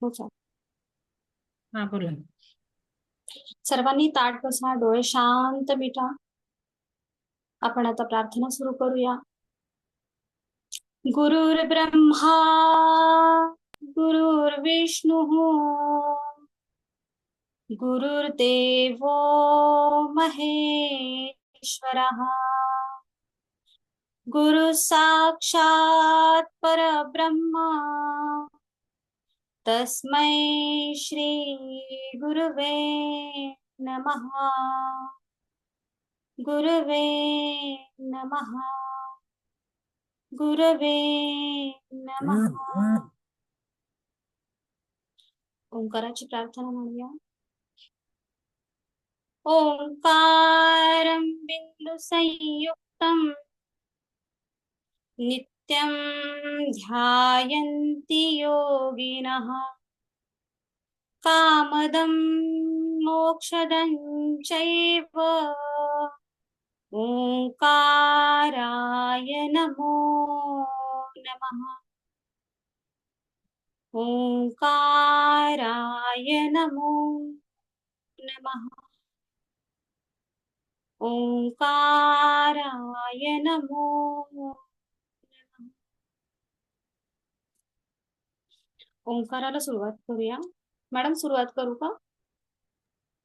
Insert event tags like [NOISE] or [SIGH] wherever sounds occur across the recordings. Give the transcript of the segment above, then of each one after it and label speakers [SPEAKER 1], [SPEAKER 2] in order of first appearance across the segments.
[SPEAKER 1] हो
[SPEAKER 2] बोला
[SPEAKER 1] सर्वांनी ताट बसा डोळे शांत मिटा. आपण आता प्रार्थना सुरू करूया. गुरुर् ब्रह्मा गुरुर्विष्णू गुरुर्देवो महेश्वरः. गुरु साक्षात् परब्रह्मा. तस्मै श्री गुरुवे नमः। गुरुवे नमः। गुरवे नमः। ओंकाराची प्रार्थना म्हणूया ओंकारं बिंदु सत्यं ध्यायन्ति योगिनः। कामदं मोक्षदं चैव। ओंकाराय नमो नमः। ओंकाराय नमो नमः। ओंकाराय नमो नमः ओंकाराला सुरुवात करूया. मॅडम सुरुवात करू का?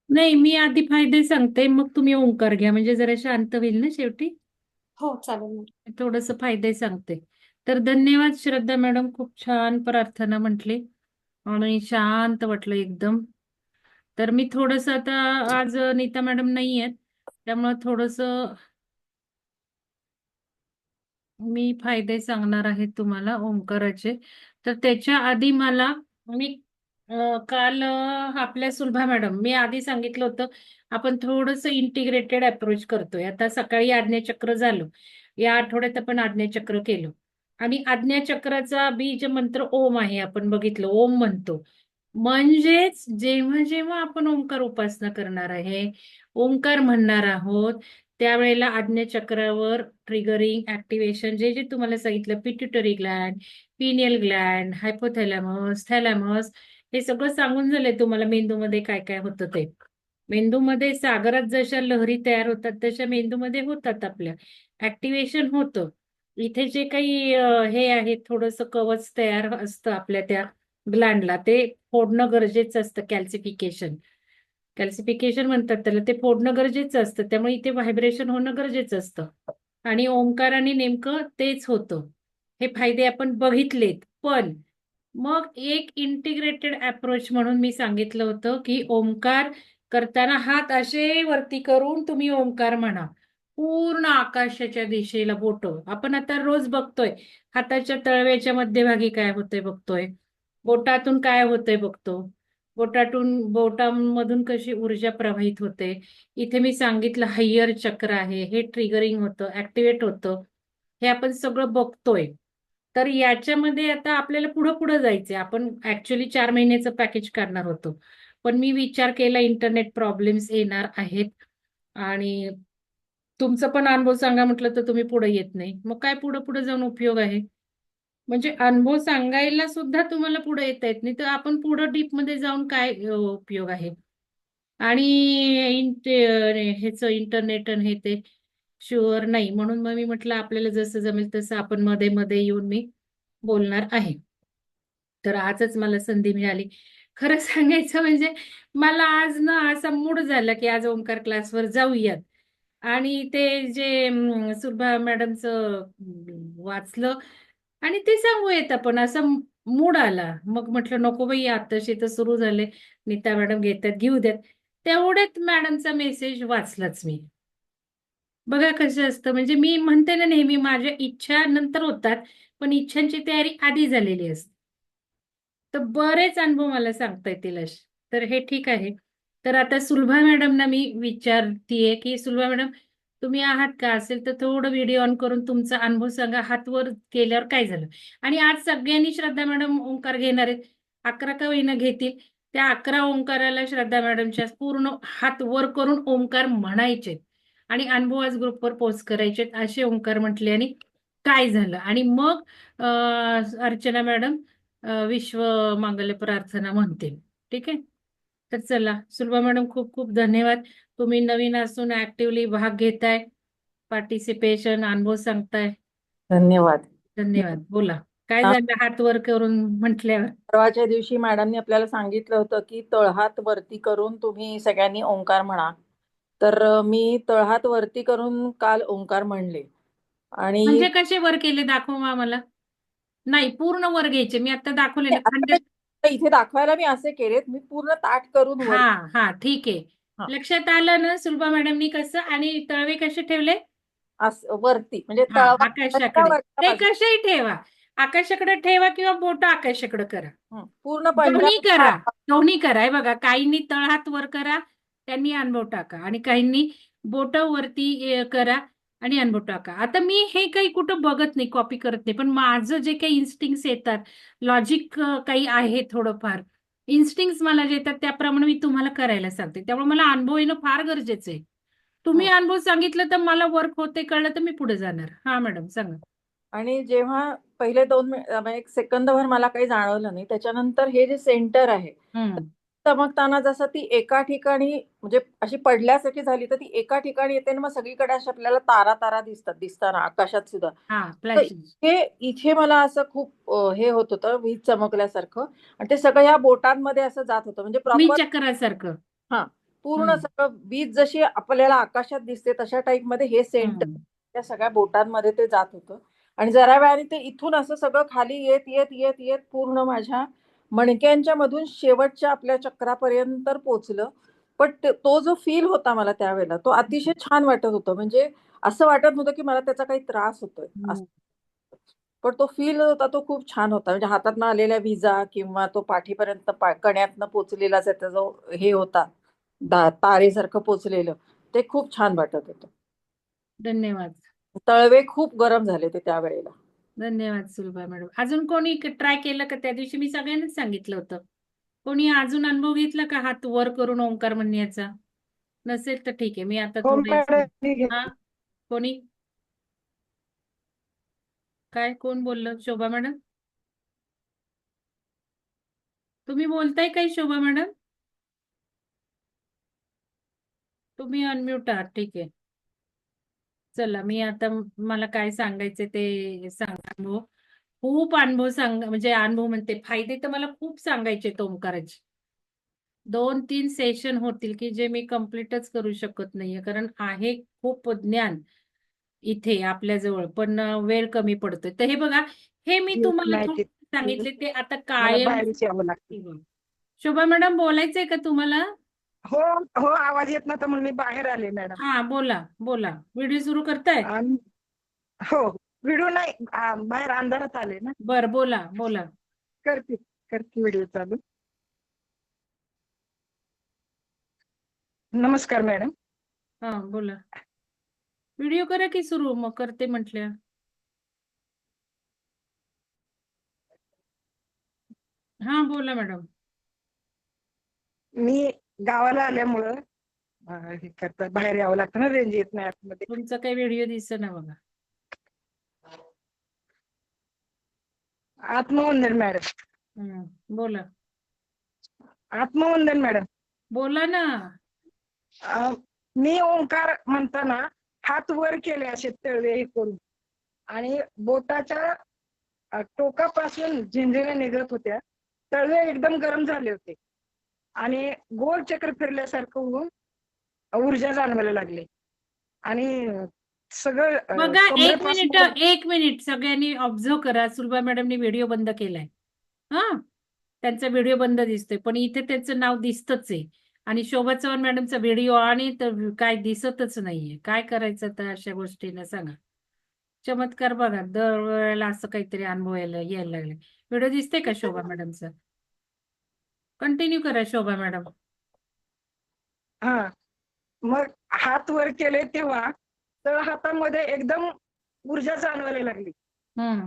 [SPEAKER 2] नाही मी आधी फायदे सांगते मग तुम्ही ओंकार घ्या. म्हणजे जरा शांत होईल ना शेवटी?
[SPEAKER 1] हो चालेल मॅडम
[SPEAKER 2] थोडस फायदे सांगते. तर धन्यवाद श्रद्धा मॅडम खूप छान प्रार्थना म्हटली. आणि शांत वाटलं एकदम. तर मी थोडस आता आज नीता मॅडम नाही आहेत त्यामुळे थोडस मी फायदे सांगणार आहे तुम्हाला ओंकाराचे. तर त्याच्या आधी मला मी काल आपल्या सुलभा मॅडम मी आधी सांगितलं होतं आपण थोडंसं इंटिग्रेटेड अप्रोच करतोय. आता सकाळी आज्ञाचक्र झालं. या आठवड्यात आपण आज्ञाचक्र केलं. आणि आज्ञाचक्राचा बीज मंत्र ओम आहे आपण बघितलं. ओम म्हणतो. म्हणजेच जेव्हा जेव्हा आपण ओंकार उपासना करणार आहे ओंकार म्हणणार आहोत त्यावेळेला आज्ञाचक्रावर ट्रिगरिंग ऍक्टिव्हेशन जे जे तुम्हाला सांगितलं pituitary gland pineal gland hypothalamus thalamus हे सगळं सांगून झालंय तुम्हाला मेंदूमध्ये काय काय होतं ते. मेंदूमध्ये सागरात जशा लहरी तयार होतात तशा मेंदूमध्ये होतात आपल्या. ऍक्टिव्हेशन होतं. इथे जे काही हे आहे थोडस कवच तयार असतं आपल्या त्या ग्लँडला ते फोडणं गरजेचं असतं कॅल्सिफिकेशन कॅल्सिफिकेशन म्हणतात त्याला. ते फोडणं गरजेचं असतं. त्यामुळे इथे व्हायब्रेशन होणं गरजेचं असतं. आणि ओंकाराने नेमकं तेच होतं. हे फायदे आपण बघितलेत. पण मग एक इंटिग्रेटेड अप्रोच म्हणून मी सांगितलं होतं की ओंकार करताना हात असे वरती करून तुम्ही ओंकार म्हणा. पूर्ण आकाशाच्या दिशेला बोट. आपण आता रोज बघतोय. हाताच्या तळव्याच्या मध्यभागी काय होतंय बघतोय. बोटातून काय होतंय बघतो. बोटातून बोटांमधून कशी ऊर्जा प्रवाहित होते? इथे मी सांगितलं हायर चक्र आहे हे ट्रिगरिंग होतं ऍक्टिव्हेट होतं. हे आपण सगळं बघतोय. तर याच्यामध्ये आता आपल्याला पुढं पुढं जायचंय. आपण ऍक्च्युली चार महिन्याचं पॅकेज करणार होतो. पण मी विचार केला इंटरनेट प्रॉब्लेम्स येणार आहेत. आणि तुमचं पण अनुभव सांगा म्हटलं तर तुम्ही पुढे येत नाही. मग काय पुढं पुढे जाऊन उपयोग आहे? म्हणजे अनुभव सांगायला सुद्धा तुम्हाला पुढे येता येत नाही. तर आपण पुढं डीपमध्ये जाऊन काय उपयोग आहे? आणि ह्याच ह्याचं इंटरनेट आणि हे ते शुअर नाही. म्हणून मग मी म्हटलं आपल्याला जसं जमेल तसं आपण मध्ये मध्ये येऊन मी बोलणार आहे. तर आजच मला संधी मिळाली. खरं [LAUGHS] सांगायचं म्हणजे मला आज ना असा मूड झाला की आज ओंकार क्लासवर जाऊयात. आणि ते जे सुरभा मॅडमचं वाचलं आणि ते सांगूयात आपण असा मूड आला. मग म्हटलं नको बाई आताशी तर सुरू झाले. नीता मॅडम घेतात घेऊ द्यात. तेवढ्यात मॅडमचा मेसेज वाचलाच मी. बघा कसं असतं म्हणजे मी म्हणते ना नेहमी माझ्या इच्छा नंतर होतात पण इच्छांची तयारी आधी झालेली असते. तर बरेच अनुभव मला सांगता येतील असे. तर हे ठीक आहे. तर आता सुलभा मॅडमना मी विचारतीये की सुलभा मॅडम तुम्ही आहात का असेल तर थोडं व्हिडिओ ऑन करून तुमचा अनुभव सांगा. हात वर केल्यावर काय झालं? आणि आज सगळ्यांनी श्रद्धा मॅडम ओंकार घेणार आहेत. अकरा का होईना घेतील? त्या अकरा ओंकाराला श्रद्धा मॅडमच्या पूर्ण हात वर करून ओंकार म्हणायचे आणि अनुभव आज ग्रुपवर पोस्ट करायचे असे ओंकार म्हटले आणि काय झालं? आणि मग अर्चना मॅडम विश्व मांगल्य प्रार्थना म्हणते ठीक आहे? तर चला सुलभा मॅडम खूप खूप धन्यवाद. तुम्ही नवीन असून ऍक्टिव्हली भाग घेताय. पार्टिसिपेशन अनुभव सांगताय.
[SPEAKER 3] धन्यवाद.
[SPEAKER 2] धन्यवाद. बोला. काय
[SPEAKER 3] हा.
[SPEAKER 2] झालं हात वर करून म्हटल्यावर?
[SPEAKER 3] परवाच्या दिवशी मॅडमनी आपल्याला सांगितलं होतं की तळहात वरती करून तुम्ही सगळ्यांनी ओंकार म्हणा. तर अ, मी तळहात वरती करून काल ओंकार म्हणले. आणि
[SPEAKER 2] म्हणजे कसे वर केले दाखव मग आम्हाला? नाही पूर्ण वर घ्यायचे. मी आता दाखवले ना
[SPEAKER 3] आता
[SPEAKER 2] खंड
[SPEAKER 3] इथे दाखवायला मी असे केलेत. मी पूर्ण ताट करून वर
[SPEAKER 2] हा हा ठीक आहे. लक्षात आलं ना सुलभा मॅडमनी कसं आणि तळवे कसे ठेवले?
[SPEAKER 3] अस- वरती म्हणजे तळवा
[SPEAKER 2] आकाशाकडे.
[SPEAKER 3] वरच्या
[SPEAKER 2] ते
[SPEAKER 3] बाजूला.
[SPEAKER 2] कसेही ठेवा. आकाशाकडे ठेवा किंवा बोट आकाशाकडे करा.
[SPEAKER 3] हं, पूर्ण
[SPEAKER 2] दोन्ही करा दोन्ही करा. हे बघा काहींनी तळहात वर करा त्यांनी अनुभव टाका. आणि काहींनी बोट वरती अ, करा आणि अनुभव टाका. आता मी हे काही कुठं बघत नाही कॉपी करत नाही. पण माझं जे काही इन्स्टिंक्ट्स येतात लॉजिक काही आहे थोडंफार इन्स्टिंक्ट्स मला जे येतात त्याप्रमाणे मी तुम्हाला करायला सांगते. त्यामुळे मला अनुभव येणं फार गरजेचं आहे. तुम्ही अनुभव सांगितलं तर मला वर्क होते कळलं तर मी पुढे जाणार. हा मॅडम सांगा.
[SPEAKER 3] आणि जेव्हा पहिले दोन म्हणजे एक सेकंदभर मला काही जाणवलं नाही त्याच्यानंतर हे जे सेंटर आहे चमकताना जसं ती एका ठिकाणी म्हणजे अशी पडल्यासारखी झाली तर ती एका ठिकाणी येते आणि मग सगळीकडे अशा आपल्याला तारा तारा दिसतात दिसताना आकाशात सुद्धा.
[SPEAKER 2] हा
[SPEAKER 3] इथे मला असं खूप अ, हे होत होतं वीज चमकल्यासारखं. आणि ते सगळं या बोटांमध्ये असं जात होतं म्हणजे
[SPEAKER 2] मी
[SPEAKER 3] प्रॉपर
[SPEAKER 2] चक्रासारखं.
[SPEAKER 3] पूर्ण
[SPEAKER 2] हम्म.
[SPEAKER 3] सगळं वीज जशी आपल्याला आकाशात दिसते तशा टाईपमध्ये हे सेंटर
[SPEAKER 2] हम्म.
[SPEAKER 3] त्या सगळ्या बोटांमध्ये ते जात होतं. आणि जरा वेळाने ते इथून असं सगळं खाली येत येत येत येत पूर्ण माझ्या मणक्यांच्या मधून शेवटच्या आपल्या चक्रापर्यंत पोचलं. पण ते- जो फील होता मला त्यावेळेला तो अतिशय छान वाटत होतं. म्हणजे असं वाटत नव्हतं की मला त्याचा काही त्रास होतोय. पण तो फील होता तो खूप छान होता. म्हणजे हातातनं आलेल्या विजा किंवा तो पाठीपर्यंत कण्यातनं पोचलेला त्याचा जो हे होता तारेसारखं पोचलेलं ते खूप छान वाटत होतं.
[SPEAKER 2] धन्यवाद.
[SPEAKER 3] तळवे खूप गरम झाले ते त्यावेळेला.
[SPEAKER 2] धन्यवाद सुलभा मॅडम. अजून कोणी ट्राय केलं का? त्या दिवशी मी सगळ्यांनाच सांगितलं होतं. कोणी अजून अनुभव घेतला का? हात वर करून ओंकार म्हणण्याचा? नसेल तर ठीक आहे. मी आता
[SPEAKER 4] हो
[SPEAKER 2] थोडं कोणी? काय? कोण बोललं? शोभा मॅडम? तुम्ही बोलताय काय शोभा मॅडम? तुम्ही अनम्यूट आहात. ठीक आहे. चला मी आता मला काय सांगायचं ते सांगा. अनुभव. खूप अनुभव सांग म्हणजे अनुभव म्हणते फायदे तर मला खूप सांगायचे ओंकाराचे दोन तीन सेशन होतील की जे मी कम्प्लीटच करू शकत नाहीये कारण आहे खूप ज्ञान इथे आपल्याजवळ पण वेळ कमी पडतोय. तर हे बघा हे मी तुम्हाला. सांगितले ते आता
[SPEAKER 4] लागतं.
[SPEAKER 2] शोभा मॅडम बोलायचंय का तुम्हाला?
[SPEAKER 4] हो हो आवाज येत नव्हता म्हणून मी बाहेर आले मॅडम.
[SPEAKER 2] हा बोला बोला. व्हिडिओ सुरू करताय?
[SPEAKER 4] हो व्हिडिओ नाही आ, बाहेर अंधारात आले ना.
[SPEAKER 2] बर बोला बोला.
[SPEAKER 4] करते करते व्हिडिओ चालू. नमस्कार मॅडम.
[SPEAKER 2] हा बोला. व्हिडिओ करा की सुरू मग करते म्हटल्या. हा बोला मॅडम.
[SPEAKER 4] मी गावाला आल्यामुळं हे करता बाहेर यावं लागतं ना रेंज येत नाही आतमध्ये.
[SPEAKER 2] तुमचा काही व्हिडिओ दिसत ना बघा.
[SPEAKER 4] आत्मवंदन मॅडम.
[SPEAKER 2] बोला.
[SPEAKER 4] आत्मवंदन मॅडम.
[SPEAKER 2] बोला ना.
[SPEAKER 4] मी ओंकार म्हणताना हात वर केले असे तळवे हे करून आणि बोटाच्या टोकापासून झिंझिण्या निघत होत्या. तळवे एकदम गरम झाले होते. आणि गोल चक्र फिरल्यासारखं होऊन ऊर्जा जाणवायला लागली. आणि सगळं
[SPEAKER 2] बघा एक मिनिट एक मिनिट. सगळ्यांनी ऑब्झर्व करा. सुलभा मॅडमनी व्हिडिओ बंद केलाय. हा? त्यांचा व्हिडिओ बंद दिसतोय. पण इथे त्यांचं नाव दिसतच आहे. आणि शोभा चव्हाण मॅडमचा व्हिडिओ आणि तर काय दिसतच नाहीये. काय करायचं तर अशा गोष्टींना सांगा. चमत्कार बघा. दरवेळेला असं काहीतरी अनुभव यायला यायला लागले व्हिडिओ दिसते का शोभा मॅडमचा? कंटिन्यू करा शोभा मॅडम.
[SPEAKER 4] हा. मग हात वर केले तेव्हा तळ हातामध्ये एकदम ऊर्जा जाणवायला लागली.
[SPEAKER 2] हम्म.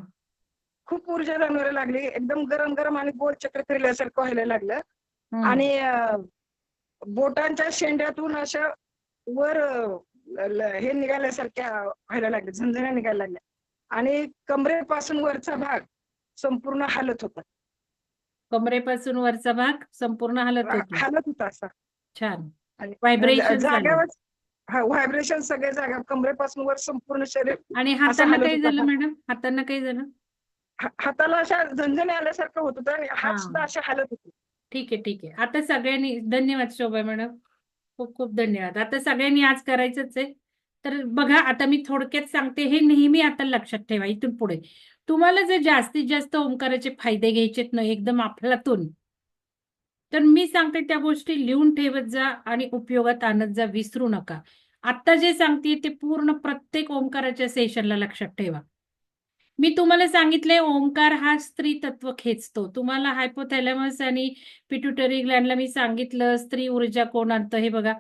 [SPEAKER 4] खूप ऊर्जा जाणवायला लागली. एकदम गरम गरम आणि गोल चक्र फिरल्यासारखं व्हायला लागलं.
[SPEAKER 2] हम्म.
[SPEAKER 4] आणि अं, बोटांच्या शेंड्यातून अशा वर अं, ल- हे निघाल्यासारख्या व्हायला लागल्या. झंझण्या निघायला लागल्या. आणि कमरेपासून वरचा भाग संपूर्ण हालत होता.
[SPEAKER 2] कमरेपासून वरचा भाग संपूर्ण हलत होतो.
[SPEAKER 4] हालत होता असा.
[SPEAKER 2] छान.
[SPEAKER 4] आणि
[SPEAKER 2] व्हायब्रेशन झालं.
[SPEAKER 4] हा व्हायब्रेशन सगळे जागा कमरेपासून वर संपूर्ण शरीर
[SPEAKER 2] आणि हातांना
[SPEAKER 4] हलत
[SPEAKER 2] काही
[SPEAKER 4] होतं
[SPEAKER 2] झालं. मॅडम? हातांना काही झालं?
[SPEAKER 4] हा- हाताला अशा झणझणी आल्यासारखं होत होतं आणि हात
[SPEAKER 2] हा.
[SPEAKER 4] सुद्धा असे हालत होते.
[SPEAKER 2] ठीक आहे ठीक आहे. आता सगळ्यांनी धन्यवाद शोभा मॅडम. खूप खूप धन्यवाद. आता सगळ्यांनी आज करायचंच आहे. तर बघा आता मी थोडक्यात सांगते हे नेहमी आता लक्षात ठेवा इथून पुढे. तुम्हाला जर जास्तीत जास्त ओंकाराचे फायदे घ्यायचेत ना एकदम आपल्यातून तर मी सांगते त्या गोष्टी लिहून ठेवत जा आणि उपयोगात आणत जा विसरू नका. आता जे सांगते ते पूर्ण प्रत्येक ओंकाराच्या सेशनला लक्षात ठेवा. मी तुम्हाला सांगितलंय ओंकार हा स्त्री तत्व खेचतो. तुम्हाला हायपोथॅलॅमस आणि पिट्युटरी ग्लँडला मी सांगितलं स्त्री ऊर्जा कोण आणतं हे बघा.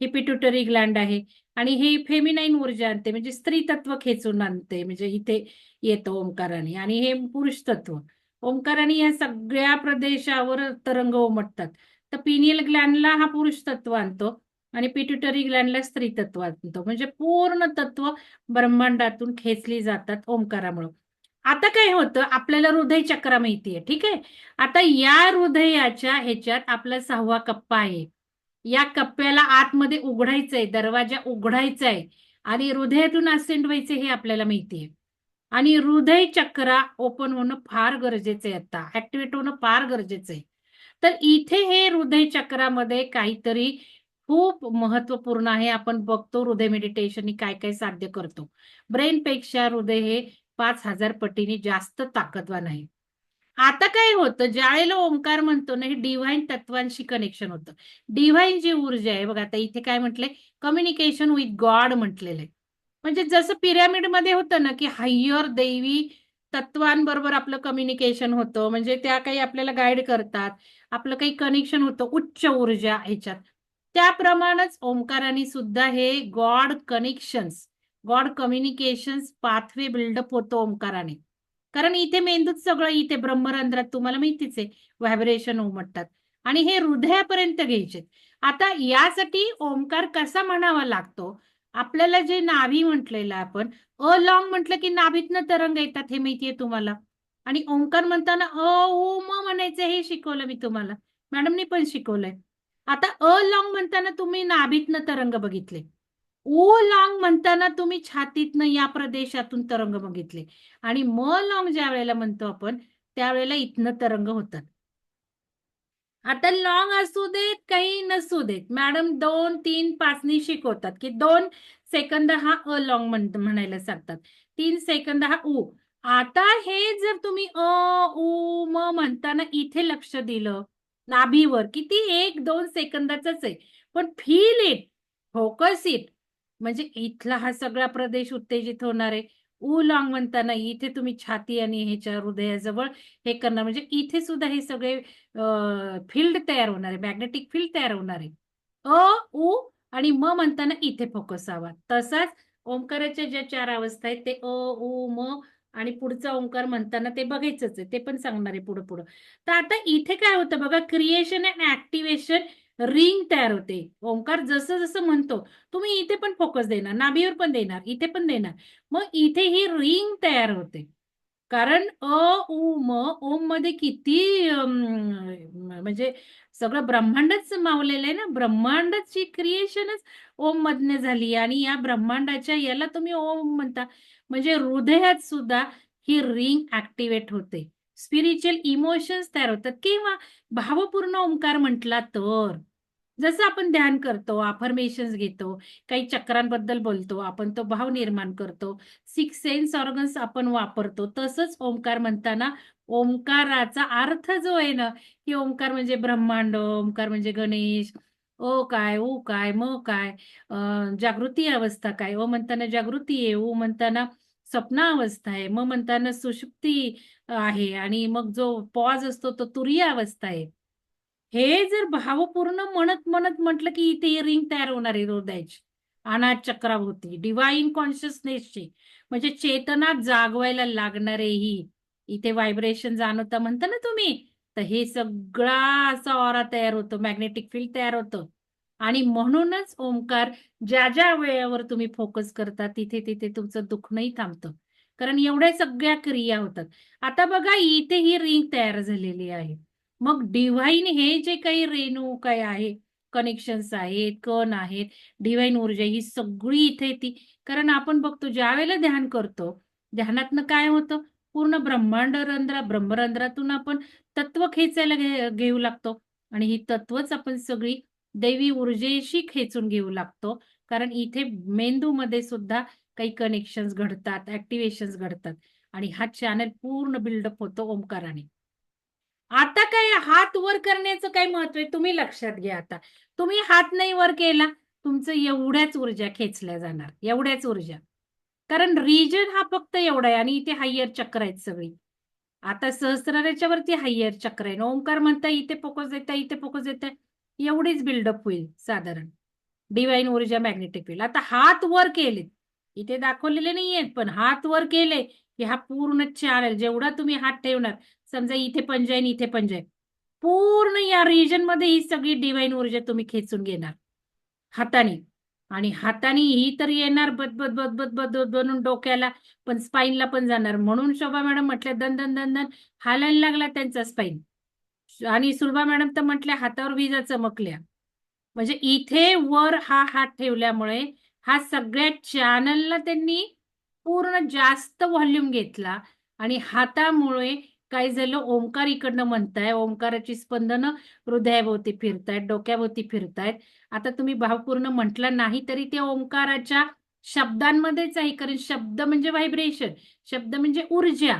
[SPEAKER 2] हे पिट्युटरी ग्लँड आहे. आणि ही फेमिनाईन ऊर्जा आणते म्हणजे स्त्री तत्व खेचून आणते म्हणजे इथे येतं ओंकाराने. आणि हे पुरुष तत्व ओंकाराने या सगळ्या प्रदेशावर तरंग उमटतात. तर पिनियल ग्लॅनला हा पुरुष तत्व आणतो आणि पिट्युटरी ग्लॅनला स्त्री तत्व आणतो. म्हणजे पूर्ण तत्व ब्रह्मांडातून खेचली जातात ओंकारामुळे. आता काय होतं आपल्याला हृदय चक्र माहितीये ठीक आहे? आता या हृदयाच्या ह्याच्यात आपला सहावा कप्पा आहे. या कप्प्याला आतमध्ये उघडायचंय दरवाजा उघडायचाय आहे आणि हृदयातून असेंट व्हायचे हे आपल्याला माहितीये. आणि हृदय चक्र ओपन होणं फार गरजेचं आहे आता ऍक्टिव्हेट होणं फार गरजेचं आहे तर इथे हे हृदय चक्रामध्ये काहीतरी खूप महत्त्वपूर्ण आहे आपण बघतो हृदय मेडिटेशन काय काय साध्य करतो. ब्रेनपेक्षा हृदय हे पाच हजार पटीने जास्त ताकदवान आहे. आता काय होतं? ज्यावेळेला ओंकार म्हणतो ना हे डिव्हाइन तत्वांशी कनेक्शन होतं. डिव्हाइन जी ऊर्जा आहे बघा आता इथे काय म्हटलंय? कम्युनिकेशन विथ गॉड म्हटलेलं आहे. म्हणजे जसं पिरॅमिडमध्ये होतं ना की हायर दैवी तत्वांबरोबर आपलं कम्युनिकेशन होतं. म्हणजे त्या काही आपल्याला गाईड करतात. आपलं काही कनेक्शन होतं उच्च ऊर्जा ह्याच्यात. त्याप्रमाणेच ओंकाराने सुद्धा हे god connections god communications pathway buildup होतो ओंकाराने. कारण इथे मेंदूच सगळं इथे ब्रह्मरंध्रात तुम्हाला माहितीच आहे व्हायब्रेशन उमटतात आणि हे हृदयापर्यंत घ्यायचे. आता यासाठी ओंकार कसा म्हणावा लागतो? आपल्याला जे नाभी म्हटलेलं आपण अ लॉंग म्हटलं की नाभीतनं तरंग येतात हे माहितीये तुम्हाला? आणि ओंकार म्हणताना अ उ म म्हणायचं हे शिकवलं मी तुम्हाला. मॅडमनी पण शिकवलंय. आता अ लॉंग म्हणताना तुम्ही नाभीतनं तरंग बघितले. ओ लॉंग म्हणताना तुम्ही छातीतनं या प्रदेशातून तरंग बघितले. आणि म लॉंग ज्या वेळेला म्हणतो आपण त्यावेळेला इथनं तरंग होतात. आता लॉंग असू देत काही नसू देत. मॅडम दोन तीन पाचनी शिकवतात की दोन सेकंद हा अ लॉंग म्हणायला सांगतात. तीन सेकंद हा उ. आता हे जर तुम्ही अ उ म म्हणताना इथे लक्ष दिलं नाभीवर किती एक दोन सेकंदाच आहे. पण फील इट फोकस इट म्हणजे इथला हा सगळा प्रदेश उत्तेजित होणार आहे. उ लॉंग म्हणताना इथे तुम्ही छाती आणि ह्याच्या हृदयाजवळ हे करणार. म्हणजे इथे सुद्धा हे सगळे फील्ड तयार होणार आहे. मॅग्नेटिक फील्ड तयार होणार आहे. अ उ आणि म म्हणताना इथे फोकस हवा तसाच ओंकाराच्या ज्या चार अवस्था आहेत ते अ उ म आणि पुढचा ओंकार म्हणताना ते बघायचंच आहे. ते पण सांगणार आहे पुढं पुढं. तर आता इथे काय होतं बघा क्रिएशन अँड ऍक्टिव्हेशन रिंग तयार होते. ओंकार जसं जसं म्हणतो तुम्ही इथे पण फोकस देणार नाभीवर पण देणार इथे पण देणार. मग इथे ही रिंग तयार होते. कारण अ उ म ओममध्ये किती म्हणजे सगळं ब्रह्मांडच मावलेलं आहे ना? ब्रह्मांडाची क्रिएशनच ओम मधने झाली आणि या ब्रह्मांडाच्या याला तुम्ही ओम म्हणता. म्हणजे हृदयात सुद्धा ही रिंग ऍक्टिव्हेट होते. स्पिरिच्युअल इमोशन्स तयार होतात. किंवा भावपूर्ण ओंकार म्हटला तर जसं आपण ध्यान करतो अफर्मेशन्स घेतो काही चक्रांबद्दल बोलतो आपण तो भाव निर्माण करतो. सिक्स सेन्स ऑर्गन्स आपण वापरतो. तसंच ओंकार म्हणताना ओंकाराचा अर्थ जो आहे ना की ओंकार म्हणजे ब्रह्मांड ओंकार म्हणजे गणेश ओ काय ओ काय म काय जागृती अवस्था काय ओ म्हणताना जागृती आहे ओ म्हणताना स्वप्न अवस्था आहे म म्हणताना सुषुप्ती आहे आणि मग जो पॉज असतो तो तुरीय अवस्था आहे. हे जर भावपूर्ण म्हणत म्हणत म्हटलं की इथे रिंग तयार होणार आहे हृदयाची अनाथ चक्राभोवती डिवाईन कॉन्शियसनेसची म्हणजे चेतना जागवायला लागणारे ही. इथे व्हायब्रेशन जाणवता म्हणता ना तुम्ही तर हे सगळा असा ऑरा तयार होतो मॅग्नेटिक फील्ड तयार होतं. आणि म्हणूनच ओंकार ज्या ज्या वेळेवर तुम्ही फोकस करता तिथे तिथे तुमचं दुखणंही थांबतं. कारण एवढ्या सगळ्या क्रिया होतात. आता बघा इथे ही रिंग तयार झालेली आहे. मग डिव्हाइन हे जे काही रेणू काय आहे? कनेक्शन्स आहेत कण आहेत. डिव्हाइन ऊर्जा ही सगळी इथे येते. कारण आपण बघतो ज्या वेळेला ध्यान करतो ध्यानातनं काय होतं? पूर्ण ब्रह्मांड रंध्रा ब्रह्मरंध्रातून आपण तत्व खेचायला घेऊ लागतो. आणि ही तत्वच आपण सगळी दैवी ऊर्जेशी खेचून घेऊ लागतो. कारण इथे मेंदूमध्ये सुद्धा काही कनेक्शन्स घडतात ऍक्टिव्हेशन्स घडतात. आणि हा चॅनल पूर्ण बिल्डअप होतो ओंकाराने. आता काय हात वर करण्याचं काय महत्त्व आहे? तुम्ही लक्षात घ्या आता. तुम्ही हात नाही वर केला तुमचं एवढ्याच ऊर्जा खेचल्या जाणार. एवढ्याच ऊर्जा. कारण रिजन हा फक्त एवढा आहे आणि इथे हायर चक्र आहेत सगळी. आता सहस्राराच्या वरती हायर चक्र आहे. ओंकार म्हणता इथे फोकस येतं इथे फोकस येतं एवढीच बिल्डअप होईल साधारण. डिवाईन ऊर्जा मॅग्नेटिक फील्ड आता हात वर केले. इथे दाखवलेले नाहीयेत पण हात वर केले की हा पूर्ण चॅनल जेवढा तुम्ही हात ठेवणार समजा इथे पंजा आहे इथे पंजा आहे पूर्ण या रिजनमध्ये ही सगळी डिवाईन ऊर्जा तुम्ही खेचून घेणार. हाताने. आणि हाताने ही तर येणार बदबद बदबद बदबद बनून डोक्याला पण स्पाईनला पण जाणार. म्हणून शोभा मॅडम म्हटल्या दन दन दन दन हालायला लागला त्यांचा स्पाईन आणि सुलभा मॅडम तर म्हटल्या हातावर विजा चमकल्या. म्हणजे इथे वर हा हात ठेवल्यामुळे हा सगळ्या चॅनलला त्यांनी पूर्ण जास्त व्हॉल्यूम घेतला. आणि हातामुळे काय झालं ओंकार इकडनं म्हणताय ओंकाराची स्पंदनं हृदयाभोवती फिरतायत डोक्याभोवती फिरतायत. आता तुम्ही भावपूर्ण म्हटलं नाही तरी ते ओंकाराच्या शब्दांमध्येच आहे कारण शब्द म्हणजे व्हायब्रेशन शब्द म्हणजे ऊर्जा.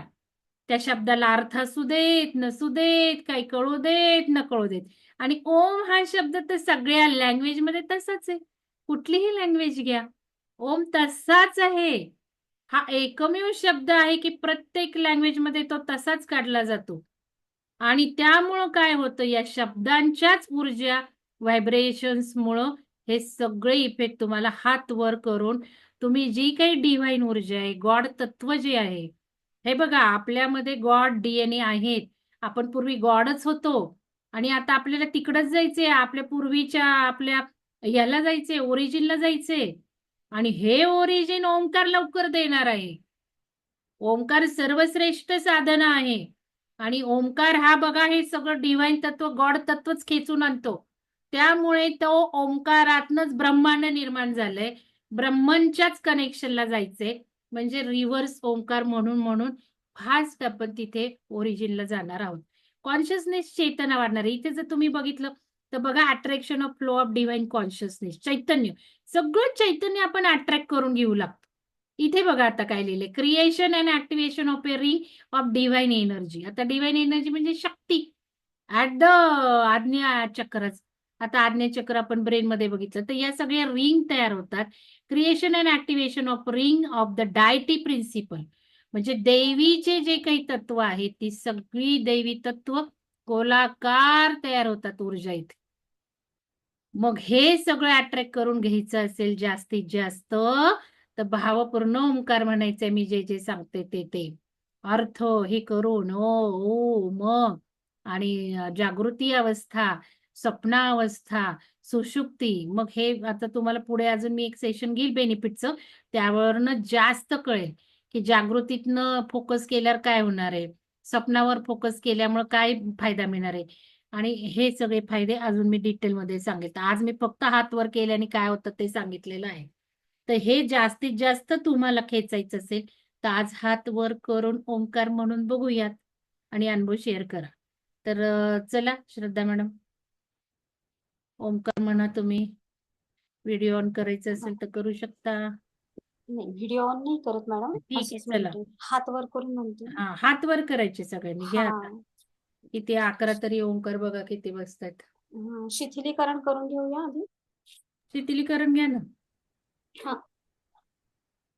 [SPEAKER 2] त्या शब्दाला अर्थ असू देत नसू देत काही कळू देत न कळू देत. आणि ओम हा शब्द तर सगळ्या लँग्वेजमध्ये तसाच आहे. कुठलीही लँग्वेज घ्या. ओम तसाच आहे. हा एकमेव शब्द आहे की प्रत्येक लँग्वेजमध्ये तो तसाच काढला जातो. आणि त्यामुळं काय होतं? या शब्दांच्याच ऊर्जा व्हायब्रेशन्समुळं हे सगळे इफेक्ट तुम्हाला हात वर करून तुम्ही जी काही डिव्हाइन ऊर्जा आहे गॉड तत्व जे आहे हे बघा आपल्यामध्ये गॉड डीएनए आहेत. आपण पूर्वी गॉडच होतो. आणि आता आपल्याला तिकडच जायचंय. आपल्या पूर्वीच्या आपल्या याला जायचंय ओरिजिनला जायचंय. आणि हे ओरिजिन ओंकार लवकर देणार आहे. ओंकार सर्वश्रेष्ठ साधन आहे. आणि ओंकार हा बघा हे सगळं डिव्हाइन तत्व गॉड तत्वच खेचून आणतो. त्यामुळे तो ओंकारातनच ब्रह्मांड निर्माण झालंय. ब्रह्मनच्याच कनेक्शनला जायचंय. म्हणजे रिव्हर्स ओंकार म्हणून म्हणून फास्ट आपण तिथे ओरिजिनला जाणार आहोत. कॉन्शियसनेस चेतना वाढणार आहे. इथे जर तुम्ही बघितलं तर बघा attraction of flow of divine consciousness चैतन्य. सगळं चैतन्य आपण अट्रॅक्ट करून घेऊ लागतो. इथे बघा आता काय लिहिले creation and activation of a ring of divine energy आता डिव्हाइन एनर्जी म्हणजे शक्ती. ऍट द आज्ञा चक्रच. आता आज्ञा चक्र आपण ब्रेन मध्ये बघितलं तर या सगळ्या रिंग तयार होतात. Creation and activation of ring of the deity principle म्हणजे देवीचे जे काही तत्व आहेत ती सगळी दैवी तत्व गोलाकार तयार होतात ऊर्जा इथे. मग हे सगळं अट्रॅक्ट करून घ्यायचं असेल जास्तीत जास्त तर भावपूर्ण ओंकार म्हणायचे मी जे जे सांगते ते ते. अर्थ हे करून ओ ओ म. आणि जागृती अवस्था स्वप्नावस्था सुषुप्ती. मग हे आता तुम्हाला पुढे अजून मी एक सेशन घेईल बेनिफिटचं त्यावरनं जास्त कळेल की जागृतीतनं फोकस केल्यावर काय होणार आहे? स्वप्नावर फोकस केल्यामुळे काय फायदा मिळणार आहे? आणि हे सगळे फायदे अजून मी डिटेलमध्ये सांगितलं आज मी फक्त हात वर केल्याने काय होतं ते सांगितलेलं आहे. तर हे जास्तीत जास्त तुम्हाला खेचायचं असेल तर आज हात वर करून ओंकार म्हणून बघूयात आणि अनुभव शेअर करा. तर चला श्रद्धा मॅडम. ओंकार म्हणा तुम्ही. व्हिडिओ ऑन करायचं असेल तर करू शकता.
[SPEAKER 1] नाही व्हिडिओ ऑन नाही करत मॅडम.
[SPEAKER 2] ठीक आहे, चला.
[SPEAKER 1] हात वर करून म्हणते.
[SPEAKER 2] हात वर करायचे सगळ्यांनी. घ्या आता. किती अकरा तरी ओंकार बघा किती बसतात.
[SPEAKER 1] हा, शिथिलीकरण करून घेऊया आधी.
[SPEAKER 2] शिथिलीकरण घ्या ना.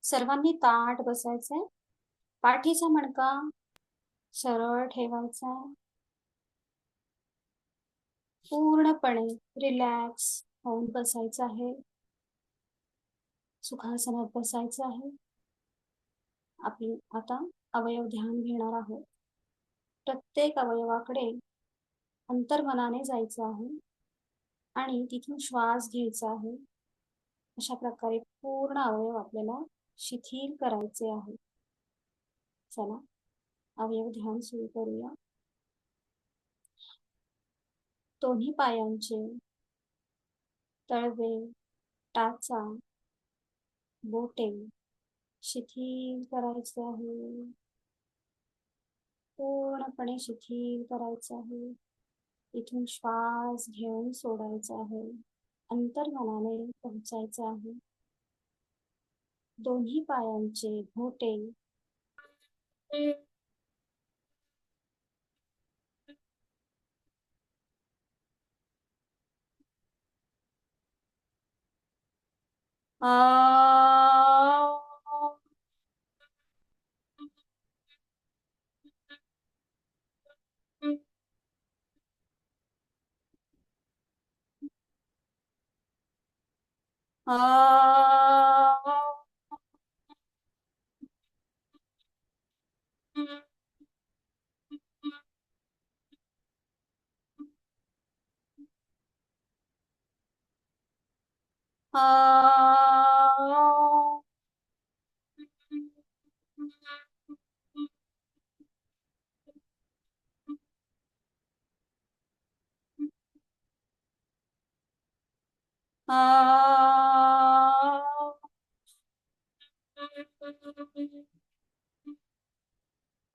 [SPEAKER 1] सर्वांनी ताठ बसायचंय पाठीचा मणका सरळ ठेवायचा. पूर्णपणे रिलॅक्स होऊन बसायचं आहे. सुखासनात बसायचं आहे. आपली आता अवयव ध्यान घेणार आहोत. प्रत्येक अवयवाकडे अंतर्मनाने जायचं आहे आणि तिथून श्वास घ्यायचा आहे. अशा प्रकारे पूर्ण अवयव आपल्याला शिथिल करायचे आहे. चला अवयव ध्यान सुरू करूया. दोन्ही पायांचे तळवे टाचा बोटे शिथिल करायचे आहे. पूर्णपणे शिथिल करायचं आहे. इथून श्वास घेऊन सोडायचा आहे. अंतर्मनाने पोहोचायचं आहे. दोन्ही पायांचे घोटे आ आ आ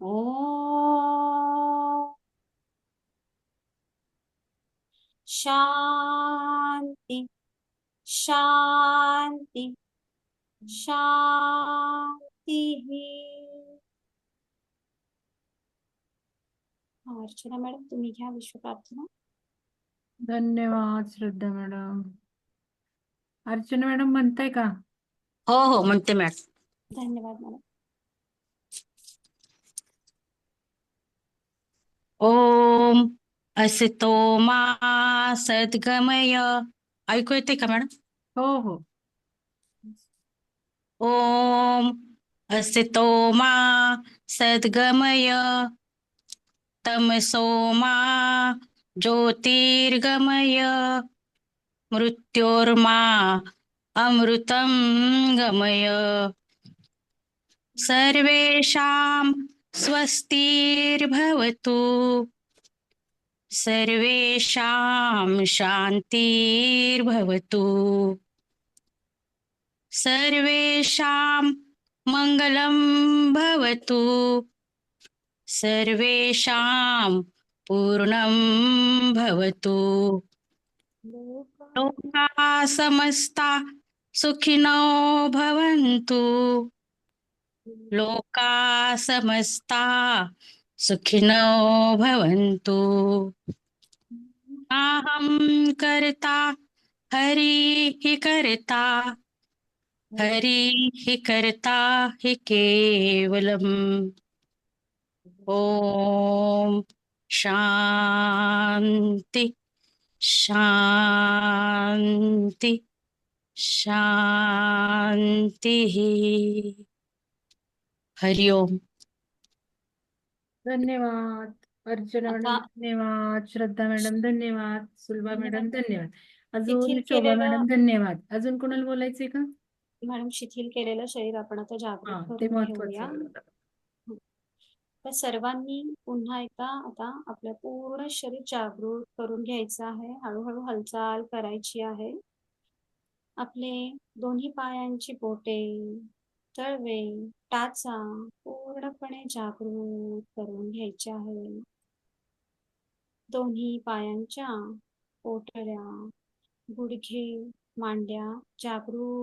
[SPEAKER 1] ॐ शान्ति शान्ति शान्तिः हा, अर्चना मॅडम तुम्ही घ्या विश्व प्रार्थना.
[SPEAKER 2] धन्यवाद श्रद्धा मॅडम. अर्चना मॅडम म्हणताय का?
[SPEAKER 5] हो हो म्हणते मॅडम.
[SPEAKER 1] धन्यवाद मॅडम.
[SPEAKER 5] ओम असतो मा सद्गमय ऐकू येते का मॅडम?
[SPEAKER 2] हो हो.
[SPEAKER 5] ओम असतो मा सद्गमय तमसो मा ज्योतिर्गमय। मृत्योर्मा अमृतं गमय। सर्वेषां स्वस्तिर्भवतु। सर्वेषां शान्तिर्भवतु। सर्वेषां मङ्गलं भवतु। सर्वेषां पूर्णं भवतु। लोकाः समस्ता सुखिनो भवन्तु। लोका समस्ता सुखिनो भवन्तु। अहं कर्ता हरि कर्ता हरिः कर्ता हि केवलम्। ॐ शान्ति शान्ति शान्तिः। हरि ओम.
[SPEAKER 2] धन्यवाद. अर्चना मॅडम
[SPEAKER 1] आता-
[SPEAKER 2] धन्यवाद. श्रद्धा मॅडम धन्यवाद. सुलभा मॅडम धन्यवाद. अजून
[SPEAKER 1] शिथिल
[SPEAKER 2] शोभा
[SPEAKER 1] केलेलं-
[SPEAKER 2] मॅडम धन्यवाद. अजून कोणाला बोलायचंय का?
[SPEAKER 1] मॅडम शिथिल केलेलं शरीर आपण आता
[SPEAKER 2] हा
[SPEAKER 1] जागृत
[SPEAKER 2] ते
[SPEAKER 1] करून घेऊया.
[SPEAKER 2] आहे.
[SPEAKER 1] तर सर्वांनी पुन्हा एकदा आता आपलं पूर्ण शरीर जागृत करून घ्यायचं आहे. हळूहळू हालचाल करायची आहे. आपले दोन्ही पायांची बोटे तळवे टाचा पूर्णपणे जागृत करून घ्यायचे आहे. दोन्ही पायांच्या पोटऱ्या गुडघे मांड्या जागृत